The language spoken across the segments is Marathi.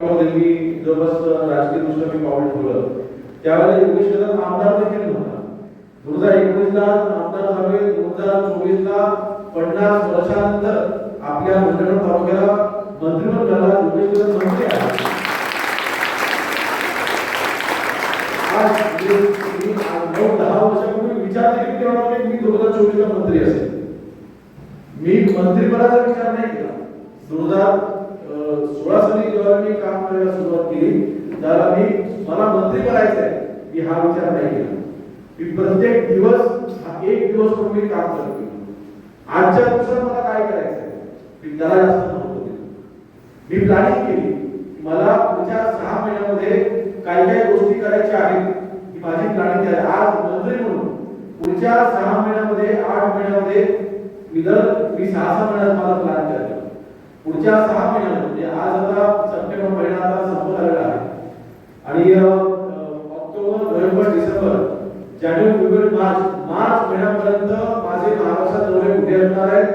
त्यांनी मी जवळपास राजकीय दृष्ट्या मी पाऊल ठेवलं. त्यावेळेला योगेश कदम आमदार देखील नव्हता. दोन हजार एकोणीसला आमदार झाले दोन हजार चोवीसला पन्नास वर्षानंतर आपल्या मंडळ तालुक्याला मंत्रिपद झाला योगेश मंत्री आहे. आज मी नऊ दहा वर्षापूर्वी विचार देखील केला मी दोन हजार चोवीस मंत्री असेल. मी मंत्रिपदाचा विचार केली त्याला मी मला मंत्री करायचं आहे मी हा विचार नाही केला. मी प्रत्येक दिवस हा एक दिवस म्हणून मी काम करत गेलो आजच्या दिवसात मला काय करायचं आहे मी त्याला जास्त महत्त्व दिलं. मी प्लॅनिंग केली मला पुढच्या सहा महिन्यामध्ये काय काय गोष्टी करायच्या आहेत ही माझी प्लॅनिंग आहे आज मंत्री म्हणून पुढच्या सहा महिन्यामध्ये आठ महिन्यामध्ये मी दर मी सहा सहा महिन्यात मला प्लॅन करायचा पुढच्या सहा महिन्यामध्ये म्हणजे आज आता सप्टेंबर महिना आता संपत आलेला आहे. आणि ऑक्टोबर नोव्हेंबर डिसेंबर जानेवारी फेब्रुवारी मार्च मार्च महिन्यापर्यंत माझे महाराष्ट्रात दौरे कुठे असणार आहेत?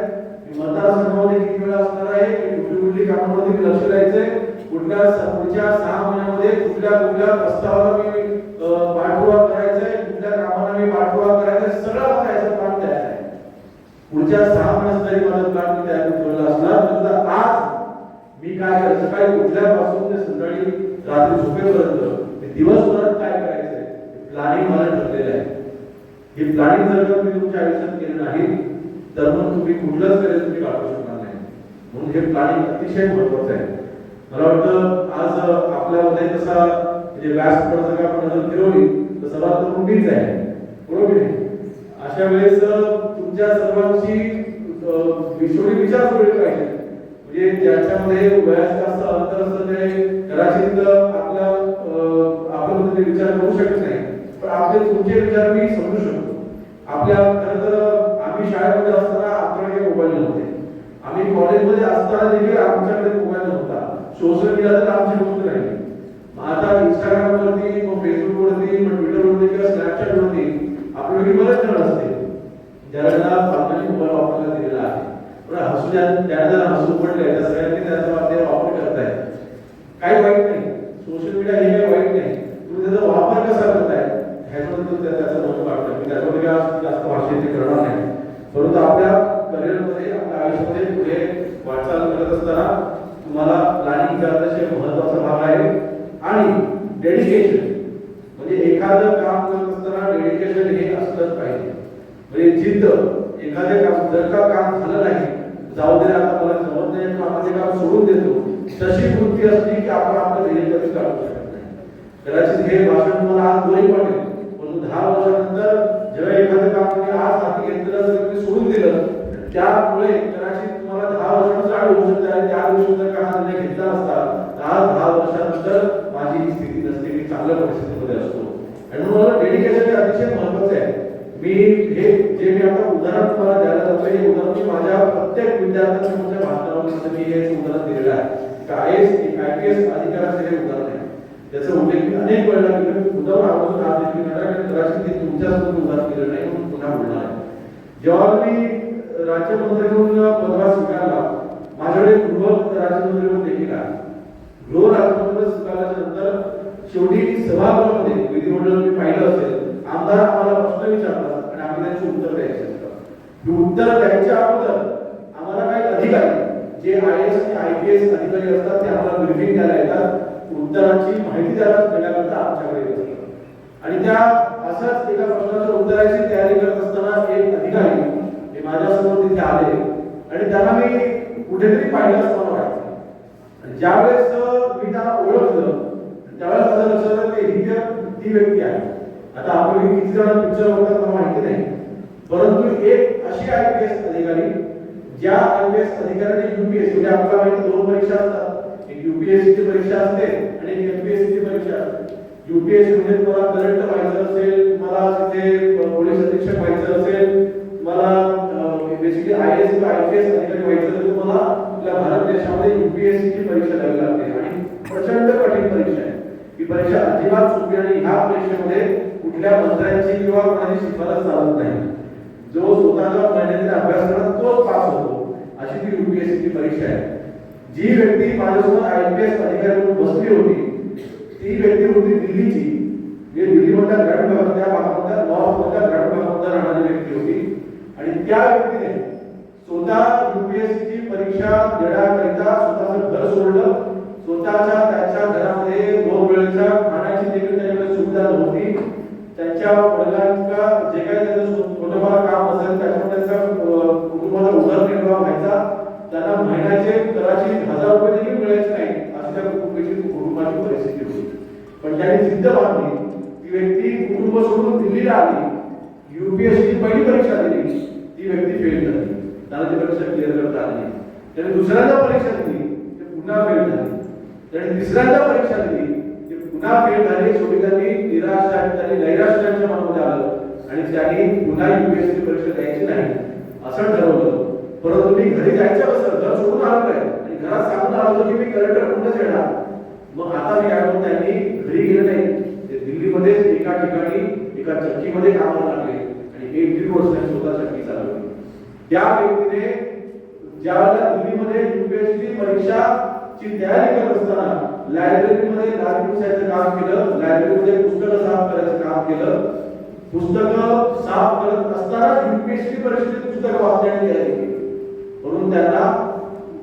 मतदारसंघामध्ये किती वेळा असणार आहे? कुठली कुठली कामामध्ये मी लक्ष द्यायचंय? कुठल्या पुढच्या सहा महिन्यामध्ये कुठल्या कुठल्या प्रस्तावाला मी पुढच्या सहा महिन्यात जरी माझा प्लॅन मी तयार केलेला असला तर आज मी काय करायचं सकाळी उठल्यापासून ते संध्याकाळी रात्री झोपेपर्यंत ते दिवसभरात काय करायचंय प्लॅनिंग मला ठरलेलं आहे. हे प्लॅनिंग जर का तुम्ही तुमच्या आयुष्यात केलं नाही तर मग तुम्ही कुठलंच करेल तुम्ही काढू शकणार नाही. म्हणून हे प्लॅनिंग अतिशय महत्वाचं आहे. मला वाटतं आज आपल्यामध्ये कसा म्हणजे व्यासपीठावर आपण नजर फिरवली तर सर्वात तर मीच आहे. बरोबर अशा वेळेस तुमच्या सर्वांची अं, विचार जुळले पाहिजे. म्हणजे ज्याच्यामध्ये वयाचं जास्त अंतर असतं ते कदाचित आपल्या आपण ते विचार करू शकत नाही. पण आपले तुमचे विचार मी समजू शकतो. आपल्या खरं तर आम्ही शाळेमध्ये असताना आपल्याकडे मोबाईल नव्हते. आम्ही कॉलेजमध्ये असताना देखील आमच्याकडे मोबाईल नव्हता. सोशल मीडिया तर आमची गोष्ट नाही. मग आता इंस्टाग्राम वरती मग फेसबुक वरती मग ट्विटर वरती किंवा स्नॅपचॅट वरती आपल्याकडे बरेच जण असते त्याला पालकांनी मोबाईल वापरायला दिलेला आहे. पण हसू त्याला जर हसू पडले तर सगळ्यांनी त्याचा ते वापर करताय. काही वाईट नाही. सोशल मीडिया हे काही वाईट नाही. तुम्ही त्याचा वापर कसा करताय? ह्याच्याबद्दल त्याचा त्याचं मत वाटतं मी त्याच्यामध्ये जास्त- भाषेचे करणार नाही. परंतु आपल्या करिअरमध्ये आपल्या आयुष्यामध्ये पुढे वाटचाल करत असताना तुम्हाला प्लॅनिंग करण्याचे महत्त्वाचा भाग आहे आणि डेडिकेशन म्हणजे एखादं काम करत असताना डेडिकेशन हे असलंच पाहिजे म्हणजे जिद्द एखादे काम जर का काम झालं नाही जाऊ दे आता मला जमत नाही तर आपण ते काम सोडून देतो. तशी वृत्ती असली की आपण आपलं ध्येय कधी काढू शकत नाही. कदाचित हे भाषण तुम्हाला आज बरी वाटेल परंतु दहा वर्षानंतर जेव्हा एखादं काम तुम्ही आज हाती घेतलं जर तुम्ही सोडून दिलं त्यामुळे कदाचित तुम्हाला दहा वर्षानंतर आढळून होऊ शकते आणि त्या दिवशी जर का हा निर्णय घेतला असता तर आज दहा वर्षानंतर माझी ही स्थिती नसते मी चांगल्या परिस्थितीमध्ये असतो आणि म्हणून मला डेडिकेशन हे अतिशय महत्वाचं आहे मी हे जे उदाहरण तुम्हाला द्यायला जातो हे उदाहरण मी माझ्या प्रत्येक विद्यार्थ्यांना तुमच्या भाषणामध्ये मी हे उदाहरण दिलेलं आहे. I S I P S अधिकाराचं हे उदाहरण आहे. त्याचा उल्लेख अनेक वेळा केला. मी मुद्दाम आवर्जून आज देखील करणार कारण कदाचित ते तुमच्यासमोर उदाहरण दिलं नाही म्हणून पुन्हा बोलणार आहे. जेव्हा मी राज्यमंत्री म्हणून पदभार स्वीकारला माझ्याकडे गृह राज्यमंत्री म्हणून देखील आहे गृह राज्यमंत्री स्वीकारल्याच्या नंतर शेवटी सभागृहामध्ये विधिमंडळ मी पाहिलं असेल आमदार आम्हाला प्रश्न विचारला आणि उत्तर द्यायची असतात. ही उत्तर द्यायच्या अगोदर आम्हाला काही अधिकारी जे आय एस आणि आय पी एस अधिकारी असतात ते आम्हाला ब्रिफिंग द्यायला येतात. उत्तरांची माहिती द्यायला देण्याकरता आमच्याकडे येत असतात. आणि त्या असंच एका प्रश्नाच्या उत्तराची तयारी करत असताना एक अधिकारी हे माझ्यासमोर तिथे आले. आणि त्यांना मी कुठेतरी पाहिलं असं वाटतं. ज्यावेळेस मी त्यांना ओळखलं त्यावेळेस माझं लक्षात आलं की ही ती व्यक्ती आहे. आता आपण किती जण पिक्चर बघतात मला माहिती नाही. परंतु एक अशी आयपीएस अधिकारी ज्या आयपीएस अधिकाऱ्याने युपीएससी म्हणजे आपल्याला माहिती दोन परीक्षा असतात. एक युपीएससीची परीक्षा असते आणि एक एमपीएससीची परीक्षा असते. युपीएससी म्हणजे तुम्हाला करंट व्हायचं असेल तुम्हाला तिथे पोलीस अधीक्षक व्हायचं असेल तुम्हाला बेसिकली आय एस किंवा आयपीएस अधिकारी व्हायचं असेल तुम्हाला आपल्या भारत देशामध्ये युपीएससीची परीक्षा द्यावी लागते. आणि प्रचंड कठीण परीक्षा आहे. ही परीक्षा अजिबात सोपी आणि ह्या परीक्षेमध्ये कुठल्या मंत्र्यांची किंवा कोणाची शिफारस चालत नाही. जो स्वतःचा मेहनतीने अभ्यास करत तोच पास होतो अशी ती युपीएससीची परीक्षा आहे. जी व्यक्ती माझ्यासोबत आयपीएस पी अधिकारी म्हणून बसली होती ती व्यक्ती होती दिल्लीची. जे दिल्लीमधल्या ग्रंथ त्या भागामधल्या नॉर्थमधल्या ग्रंथ भागामध्ये राहणारी व्यक्ती होती. आणि त्या व्यक्तीने स्वतः युपीएससीची परीक्षा देण्याकरिता स्वतःचं घर सोडलं. स्वतःच्या त्याच्या घरामध्ये दोन वेळेच्या खाण्याची देखील त्याच्याकडे सुविधा नव्हती. त्यांच्या वडिलांचा जे काही त्याचं कुटुंबाला त्यांना महिन्याचे कदाचित हजार रुपये देखील मिळायचे नाही असं त्या कुटुंबाची कुटुंबाची परिस्थिती होती. पण त्यांनी जिद्द बांधली ती व्यक्ती कुटुंब सोडून दिल्लीला आली युपीएससी पहिली परीक्षा दिली ती व्यक्ती फेल झाली. त्याला ती परीक्षा क्लिअर करता आली. त्याने दुसऱ्यांदा परीक्षा दिली ते पुन्हा फेल झाली. त्याने तिसऱ्यांदा परीक्षा दिली ते पुन्हा फेल झाले. शेवटी त्यांनी निराश त्यांनी नैराश्य मनामध्ये आलं. आणि त्यांनी पुन्हा युपीएससी परीक्षा द्यायची नाही. असं ठरवलं. परंतु मी घरी जायचं कसं घर सोडून आलोय आणि घरात सांगून आलो होतो की मी कलेक्टर म्हणूनच येणार. मग आता मी काय म्हणून त्यांनी घरी गेले नाही. ते दिल्लीमध्ये एका ठिकाणी एका चक्कीमध्ये कामाला लागले. आणि एक दीड वर्ष त्यांनी स्वतः चक्की चालवली. त्या व्यक्तीने ज्यावेळेला दिल्लीमध्ये युपीएससी परीक्षा ची तयारी करत असताना लायब्ररीमध्ये लायब्ररी पुसायचं काम केलं लायब्ररीमध्ये पुस्तकं साफ करायचं काम केलं पुस्तकं साफ करत असताना युपीएससी परीक्षेची पुस्तकं वाचण्याची तयारी केली. म्हणून त्यांना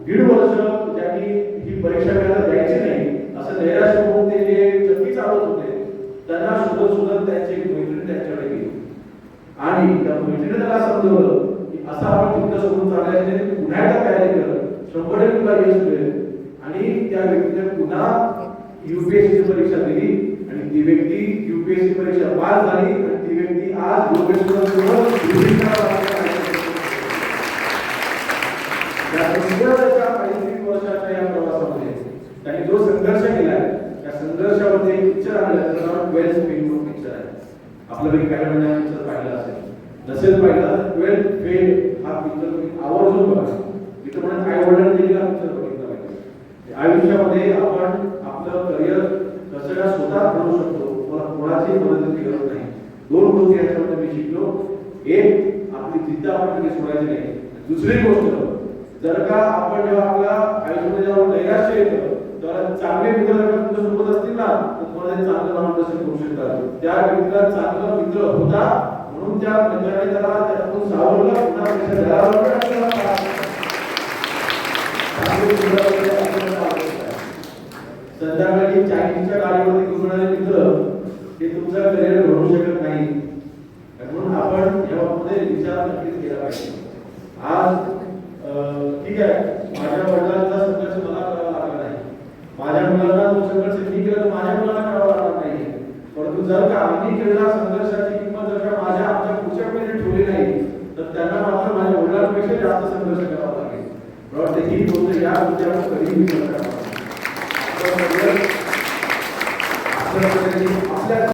दीड वर्ष ज्यांनी ही परीक्षा द्यायला द्यायची नाही असं नैराश होऊन ते जे चक्की चालवत होते त्यांना शोधत शोधत त्यांची एक मैत्रीण त्यांच्याकडे गेली. आणि त्या मैत्रीने त्याला समजवलं की असं आपण चित्त सोडून चालल्याने पुन्हा एकदा तयारी कर. शंभर टक्के तुला यश मिळेल. आणि त्या व्यक्तीने पुन्हा युपीएससी परीक्षा दिली. आणि ती व्यक्ती युपीएससी परीक्षा पास झाली. आणि ती व्यक्ती आज योगेश्वर या संघर्षाच्या अडीच वर्षाच्या या प्रवासामध्ये. त्यांनी जो संघर्ष केला त्या संघर्षामध्ये एक पिक्चर आणलं त्याचं नाव ट्वेल्थ फेल म्हणून पिक्चर आहे. आपल्यापैकी काही महिन्या पिक्चर पाहिला असेल. नसेल पाहिला तर ट्वेल्थ फेल हा पिक्चर तुम्ही आवर्जून बघा. मी म्हणून म्हणत आई वडिलांनी देखील हा पिक्चर बघितला पाहिजे. म्हणजे आयुष्यामध्ये आपण आपलं करिअर कसं काय स्वतः ठरवू शकतो मला कोणाची मदतीची गरज नाही. दोन गोष्टी याच्यामध्ये मी शिकलो. एक आपली जिद्द आपण कधी सोडायची नाही. दुसरी गोष्ट जर का आपण जेव्हा आपल्या आयुष्यामध्ये जेव्हा नैराश्य येतं तेव्हा चांगले मित्र जर तुमच्यासोबत असतील ना तर तुम्हाला चांगलं मार्गदर्शन करू शकतात त्या व्यक्तीला चांगला मित्र होता म्हणून त्या मित्राने त्याला त्यातून सावरलं पुन्हा त्याच्या घरावर पण आपल्याला पाठवलं. मित्र संध्याकाळी चायनीजच्या गाडीवरती घुमणारे मित्र हे तुमचा करिअर घडवू शकत नाही म्हणून आपण या बाबतीमध्ये विचार नक्कीच केला पाहिजे आज अं, ठीक आहे माझ्या वडिलांचा संघर्ष मला करावा लागला नाही माझ्या मुलांना जो संघर्ष मी केला तो माझ्या मुलांना करावा लागला नाही परंतु जर का आम्ही केलेला संघर्षाची किंमत जर का माझ्या आमच्या पुढच्या पिढीने ठेवली नाही तर त्यांना मात्र माझ्या वडिलांपेक्षा जास्त संघर्ष करावा लागेल. मला वाटतं ही गोष्ट या मुद्द्यावर आपण कधीही विचार करावा आपल्या